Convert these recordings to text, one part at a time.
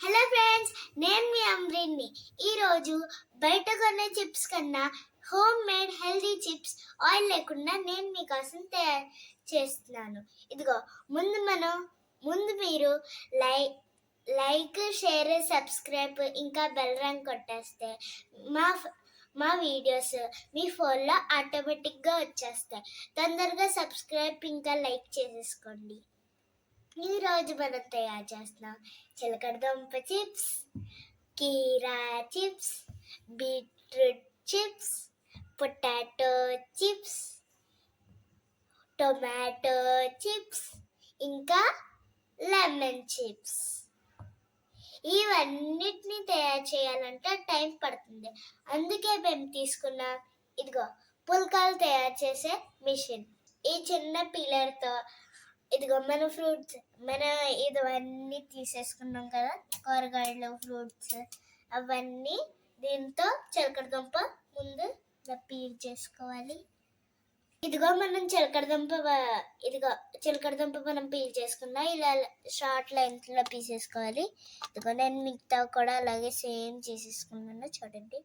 Hello friends నేను మీ అమ్రిన్ని ఈరోజు బయట కొనే చిప్స్ కన్నా home made healthy chips oil లేకుండా నేను మీకోసం తయారు చేస్తున్నాను. ఇదిగో ముందు మనం ముందు మీరు లైక్ లైక్ షేర్ సబ్స్క్రైబ్ ఇంకా బెల్ రంగ్ కొట్టేస్తే మా మా వీడియోస్ మీ ఫోన్లో ఆటోమేటిక్గా వచ్చేస్తాయి. తొందరగా సబ్స్క్రైబ్ ఇంకా లైక్ చేసేసుకోండి. ఈ రోజు మనం తయారు చేస్తున్నాం చిలకడదుంప చిప్స్ కీరా chips beetroot chips potato chips tomato chips ఇంకా లెమన్ చిప్స్. ఇవన్నిటిని తయారు చేయాలంటే టైం పడుతుంది. అందుకే మేము తీసుకున్న ఇదిగో పుల్కాలు తయారు చేసే మిషన్. ఈ చిన్న పిల్లర్తో ఇదిగో మన ఫ్రూట్స్ మన ఇవన్నీ తీసేసుకున్నాం కదా కూరగాయలు ఫ్రూట్స్ అవన్నీ దీంతో చిలకడదుంప ముందు ఇలా పీల్ చేసుకోవాలి. ఇదిగో మనం చిలకడదుంప ఇదిగో చిలకడదుంప మనం పీల్ చేసుకున్నా ఇలా షార్ట్ లెంత్లో పీసేసుకోవాలి. ఇదిగో నేను మిగతా కూడా అలాగే సేమ్ చేసేసుకున్నాను చూడండి.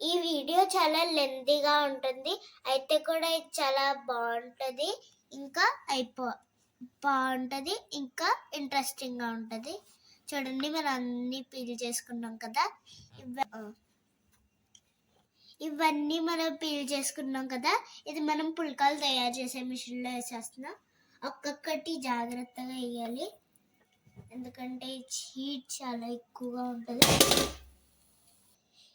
ఈ వీడియో చాలా లెందీగా ఉంటుంది అయితే కూడా ఇది చాలా బాగుంటుంది. ఇంకా అయిపో బాగుంటుంది ఇంకా ఇంట్రెస్టింగ్గా ఉంటుంది. చూడండి మనం అన్నీ పీల్ చేసుకున్నాం కదా. ఇవన్నీ మనం పీల్ చేసుకున్నాం కదా. ఇది మనం పుల్కాలు తయారు చేసే మిషన్లో వేసేస్తున్నాం. ఒక్కొక్కటి జాగ్రత్తగా వేయాలి. ఎందుకంటే హీట్ చాలా ఎక్కువగా ఉంటుంది.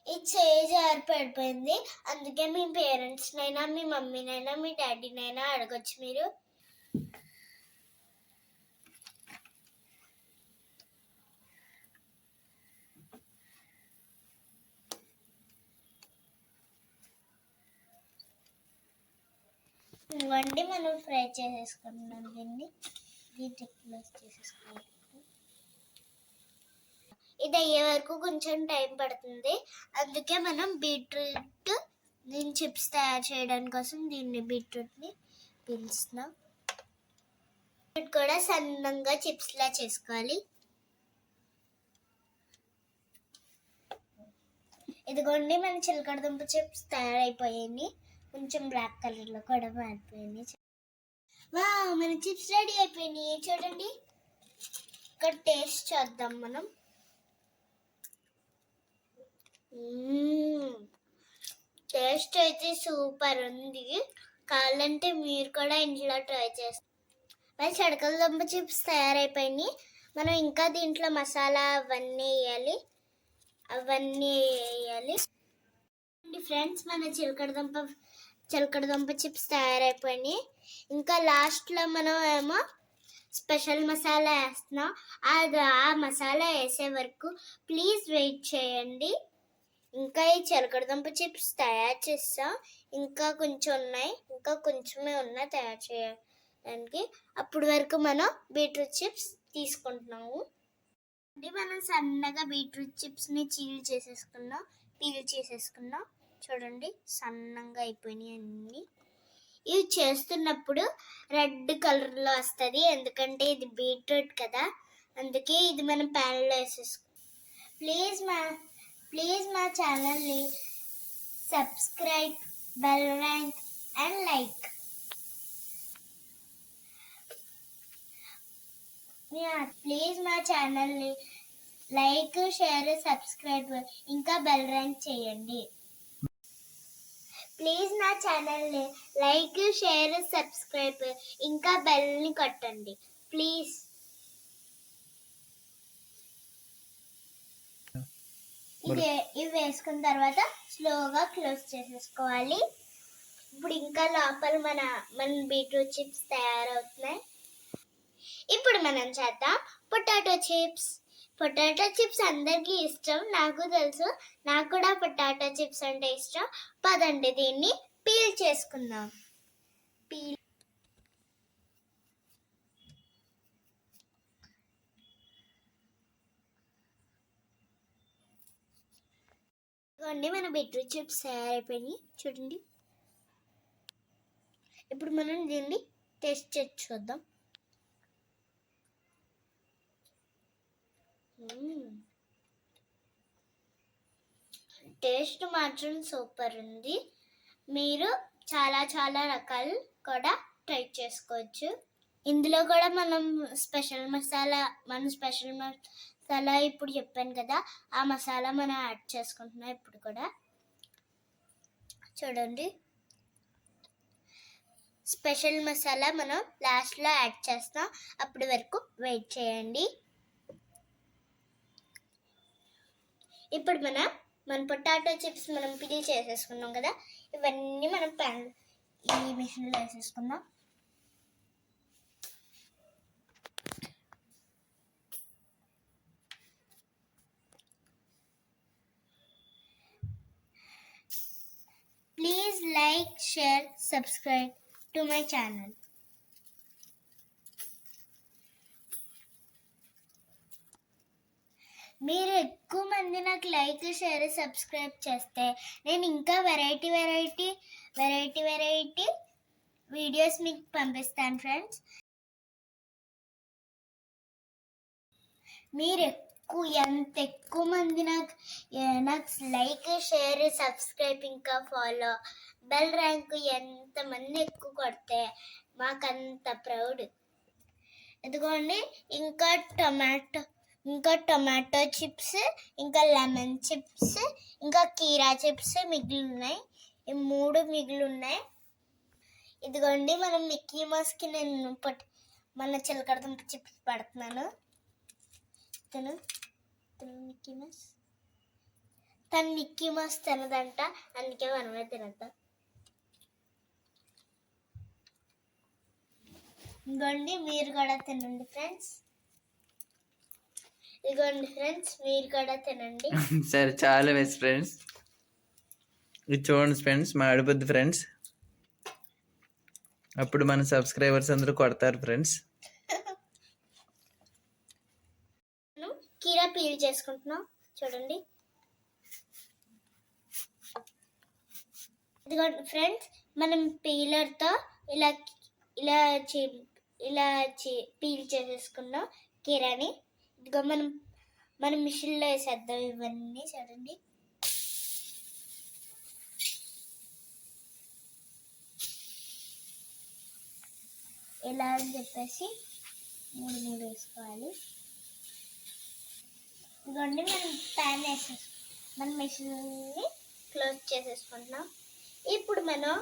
ఈ చేయి జారి పడిపోయింది అందుకే మీ పేరెంట్స్నైనా మీ మమ్మీనైనా మీ డాడీనైనా అడగొచ్చు మీరు. ఇవ్వండి మనం ఫ్రై చేసేసుకుంటున్నాం దీన్ని. దీన్ని క్లోజ్ చేసేసుకోవాలి ఇది అయ్యే వరకు కొంచెం టైం పడుతుంది. అందుకే మనం బీట్రూట్ దీని చిప్స్ తయారు చేయడానికి కోసం దీన్ని బీట్రూట్ని పిలుస్తున్నాం బీట్రూట్ కూడా సన్నంగా చిప్స్లా చేసుకోవాలి. ఇదిగోండి మన చిలకడ దుంప చిప్స్ తయారైపోయాయి కొంచెం బ్లాక్ కలర్లో కూడా మారిపోయింది వా మన చిప్స్ రెడీ అయిపోయినాయి. చూడండి. ఇక్కడ టేస్ట్ చేద్దాం మనం. Mm. టేస్ట్ అయితే సూపర్ ఉంది. కావాలంటే మీరు కూడా ఇంట్లో ట్రై చేస్తారు మరి చెడకల దుంప చిప్స్ తయారైపోయినాయి. మనం ఇంకా దీంట్లో మసాలా అవన్నీ వేయాలి. అవన్నీ వేయాలి. ఫ్రెండ్స్ మన చిలకడ దుంప చిలకడ దుంప చిప్స్ తయారైపోయినాయి. ఇంకా లాస్ట్లో మనం ఏమో స్పెషల్ మసాలా వేస్తున్నాం. అది ఆ మసాలా వేసే వరకు ప్లీజ్ వెయిట్ చేయండి. ఇంకా ఈ చిలకడ దుంప చిప్స్ తయారు చేస్తాం. ఇంకా కొంచెం ఉన్నాయి. ఇంకా కొంచెమే ఉన్నాయి తయారు చేయడానికి. అప్పుడు వరకు మనం బీట్రూట్ చిప్స్ తీసుకుంటున్నాము. అంటే మనం సన్నగా బీట్రూట్ చిప్స్ని చీల్ చేసేసుకున్నాం పీల్ చేసేసుకున్నాం చూడండి సన్నంగా అయిపోయినాయి అన్నీ. ఇవి చేస్తున్నప్పుడు రెడ్ కలర్లో వస్తుంది ఎందుకంటే ఇది బీట్రూట్ కదా. అందుకే ఇది మనం ప్యాన్లో వేసేసుకో ప్లీజ్ మా ప్లీజ్ మా ఛానల్ని subscribe bell ring and like. Please మా ఛానల్ని లైక్ షేర్ సబ్స్క్రైబ్ ఇంకా బెల్ ర్యాంక్ చేయండి. ప్లీజ్ నా ఛానల్ని లైక్ షేర్ సబ్స్క్రైబ్ ఇంకా బెల్ని కొట్టండి. ప్లీజ్. ఇవి ఇవి వేసుకున్న తర్వాత స్లోగా క్లోజ్ చేసేసుకోవాలి. ఇప్పుడు ఇంకా లోపల మన మన బీట్రూట్ చిప్స్ తయారవుతున్నాయి. ఇప్పుడు మనం చేద్దాం పొటాటో చిప్స్. పొటాటో చిప్స్ అందరికీ ఇష్టం. నాకు తెలుసు. నాకు కూడా పొటాటో చిప్స్ అంటే ఇష్టం. పదండి దీన్ని పీల్ చేసుకుందాం. పీల్ ఇదిగోండి మన బీట్రూట్ చిప్స్ తయారైపోయినాయి. చూడండి. ఇప్పుడు మనం దీన్ని టేస్ట్ చేసి చూద్దాం. టేస్ట్ మాత్రం సూపర్ ఉంది. మీరు చాలా చాలా రకాలు కూడా ట్రై చేసుకోవచ్చు. ఇందులో కూడా మనం స్పెషల్ మసాలా మనం స్పెషల్ మసాలా ఇప్పుడు చెప్పాను కదా ఆ మసాలా మనం యాడ్ చేసుకుంటున్నాం ఇప్పుడు కూడా. చూడండి. స్పెషల్ మసాలా మనం లాస్ట్లో యాడ్ చేస్తాం అప్పటి వరకు వెయిట్ చేయండి. ఇప్పుడు మనం మన పొటాటో చిప్స్ మనం పిల్ చేసేసుకున్నాం కదా ఇవన్నీ మనం ప్యాన్ ఈ మిషన్లో వేసేసుకుందాం Please like, share, subscribe to my channel. మీరు ఎక్కువ మంది నాకు లైక్ షేర్ సబ్స్క్రైబ్ చేస్తే నేను ఇంకా variety variety variety variety videos మీకు పంపిస్తాను ఫ్రెండ్స్. మీరు ఎక్కువ ఎంత ఎక్కువ మంది నాకు నాకు లైక్ షేర్ సబ్స్క్రైబ్ ఇంకా ఫాలో బెల్ ర్యాంక్ ఎంతమంది ఎక్కువ కొడితే మాకంత ప్రౌడ్. ఇదిగోండి ఇంకా టొమాటో ఇంకా టొమాటో చిప్స్ ఇంకా లెమన్ చిప్స్ ఇంకా కీరా చిప్స్ మిగిలి ఉన్నాయి ఈ మూడు మిగిలి ఉన్నాయి ఇదిగోండి మనం మిక్కీ మౌస్కి నేను పట్టి మన చిలకడ దుంప చిప్స్ పడుతున్నాను. తను. తను మిక్కీ మౌస్. తను మిక్కీ మౌస్ తినదంట అందుకే మనమే తినద్దాం. ఇదిగోండి మీరు కూడా తినండి ఫ్రెండ్స్. ఇదిగోండి ఫ్రెండ్స్ మీరు కూడా తినండి. సరే చాలా బెస్ట్ ఫ్రెండ్స్. ఇది చూడండి ఫ్రెండ్స్ మా అడుపుద్ది ఫ్రెండ్స్. అప్పుడు మన సబ్స్క్రైబర్స్ అందరూ కొడతారు ఫ్రెండ్స్. కీరా పీల్ చేసుకుంటున్నాం. చూడండి. ఇదిగోండి ఫ్రెండ్స్ మనం పీలర్తో ఇలా ఇలా చే- ఇలా చే- పీల్ చేసేసుకున్నాం కీరాని. ఇదిగో మనం మనం మిషన్లో వేసేద్దాం ఇవన్నీ చూడండి. ఎలా అని చెప్పేసి మూడు మూడు వేసుకోవాలి. ఇదిగోండి మనం ప్యాన్ వేసేసు మన మిషన్ని క్లోజ్ చేసేసుకుంటున్నాం. ఇప్పుడు మనం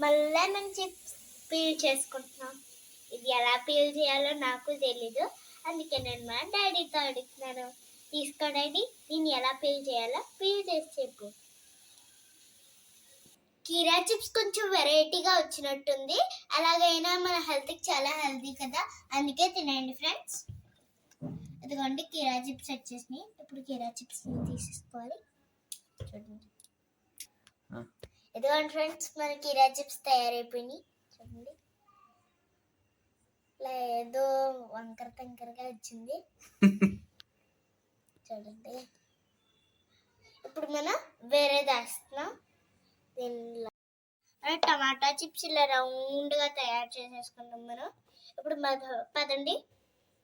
మళ్ళీ మనం పీల్ చేసుకుంటున్నాం. ఇది ఎలా పీల్ చేయాలో నాకు తెలీదు. అందుకే నేను మా డాడీతో అడుగుతున్నాను. తీసుకో డాడీ దీన్ని ఎలా పీల్ చేయాలో పీల్ చేసి చెప్పు. కీరా చిప్స్ కొంచెం వెరైటీగా వచ్చినట్టుంది. అలాగైనా మన హెల్త్కి చాలా హెల్తీ కదా. అందుకే తినండి ఫ్రెండ్స్ ఇదిగోండి కీరా చిప్స్ వచ్చేసినాయి. ఇప్పుడు కీరా చిప్స్ తీసేసుకోవాలి. చూడండి. ఇదిగోండి ఫ్రెండ్స్ మన కీరా చిప్స్ తయారైపోయినాయి. చూడండి. ఇలా ఏదో వంకర టంకరగా వచ్చింది. చూడండి. ఇప్పుడు మనం వేరే దాస్తున్నాం. దీనిలో టమాటా చిప్స్ ఇలా రౌండ్గా తయారు చేసేసుకున్నాం మనం. ఇప్పుడు పదండి.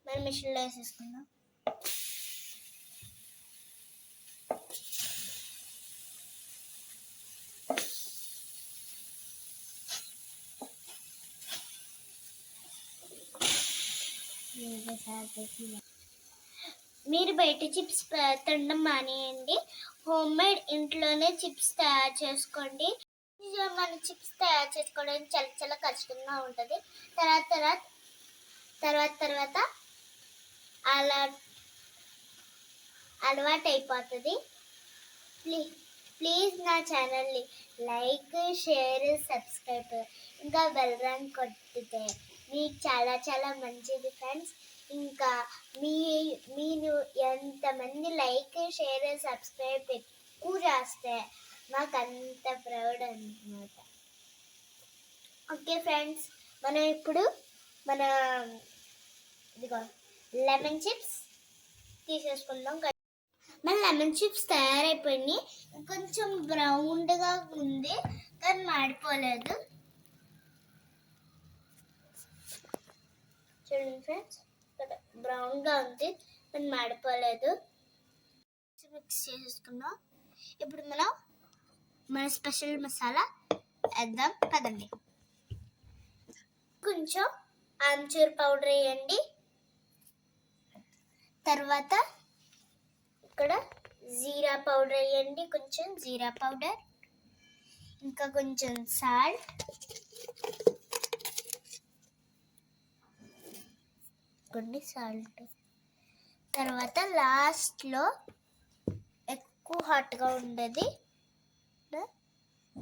మన మిషన్లో వేసేసుకుందాం. మీరు బయట చిప్స్ తినడం మానేయండి. హోమ్ మేడ్ ఇంట్లోనే చిప్స్ తయారు చేసుకోండి. మన చిప్స్ తయారు చేసుకోవడానికి చాలా చాలా కష్టంగా ఉంటుంది. తర్వాత తర్వాత తర్వాత తర్వాత అలా అలవాటు అయిపోతుంది ప్లీజ్ ప్లీజ్ నా ఛానల్ని లైక్ షేర్ సబ్స్క్రైబ్ ఇంకా బెల్ రంగ్ కొట్టితే మీకు చాలా చాలా మంచిది ఫ్రెండ్స్. ఇంకా మీ మీరు ఎంతమంది లైక్ షేర్ సబ్స్క్రైబ్ ఎక్కువ చేస్తే మాకు అంత ప్రౌడ్ అనమాట ఓకే ఫ్రెండ్స్ మనం ఇప్పుడు మన ఇదిగో లెమన్ చిప్స్ తీసేసుకుందాం. మన లెమన్ చిప్స్ తయారైపోయినాయి. కొంచెం బ్రౌన్గా ఉంది కానీ మాడిపోలేదు. చూడండి ఫ్రెండ్స్ ఇక్కడ బ్రౌన్గా ఉంది. మనం మాడిపోలేదు మిక్స్ చేసుకున్నాం ఇప్పుడు మనం మన స్పెషల్ మసాలా వేద్దాం. పదండి. కొంచెం ఆమ్చూర్ పౌడర్ వేయండి. తర్వాత ఇక్కడ జీరా పౌడర్ వేయండి. కొంచెం జీరా పౌడర్ ఇంకా కొంచెం సాల్ట్ కొన్ని సాల్ట్ తర్వాత లాస్ట్లో ఎక్కువ హాట్గా ఉండేది మన-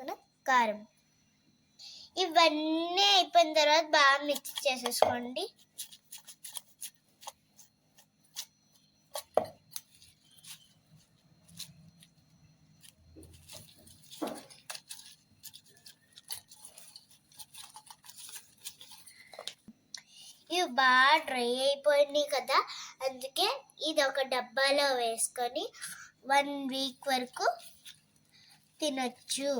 మన కారం. ఇవన్నీ అయిపోయిన తర్వాత బాగా మిక్స్ చేసేసుకోండి. బాగా డ్రై అయిపోయినాయి కదా అందుకే ఇది ఒక డబ్బాలో వేసుకొని వన్ వీక్ వరకు తినొచ్చు.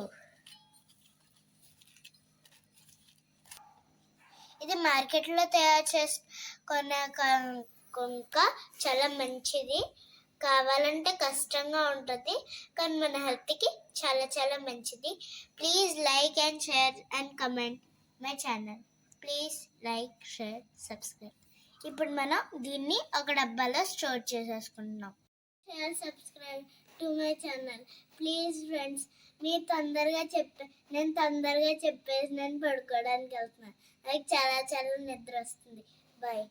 ఇది మార్కెట్లో తయారు చేసుకున్న కనుక చాలా మంచిది. కావాలంటే కష్టంగా ఉంటుంది కానీ మన హెల్త్కి చాలా చాలా మంచిది. Please like and share and comment my channel. Please like share subscribe ఇప్పుడు మనం దీన్ని ఒక డబ్బాలో store చేసేసుకుంటున్నాం. Share subscribe to my channel please friends మీరు తొందరగా చెప్పే నేను తొందరగా చెప్పేసి నేను పడుకోవడానికి వెళ్తున్నాను. నాకు చాలా చాలా నిద్ర వస్తుంది. బాయ్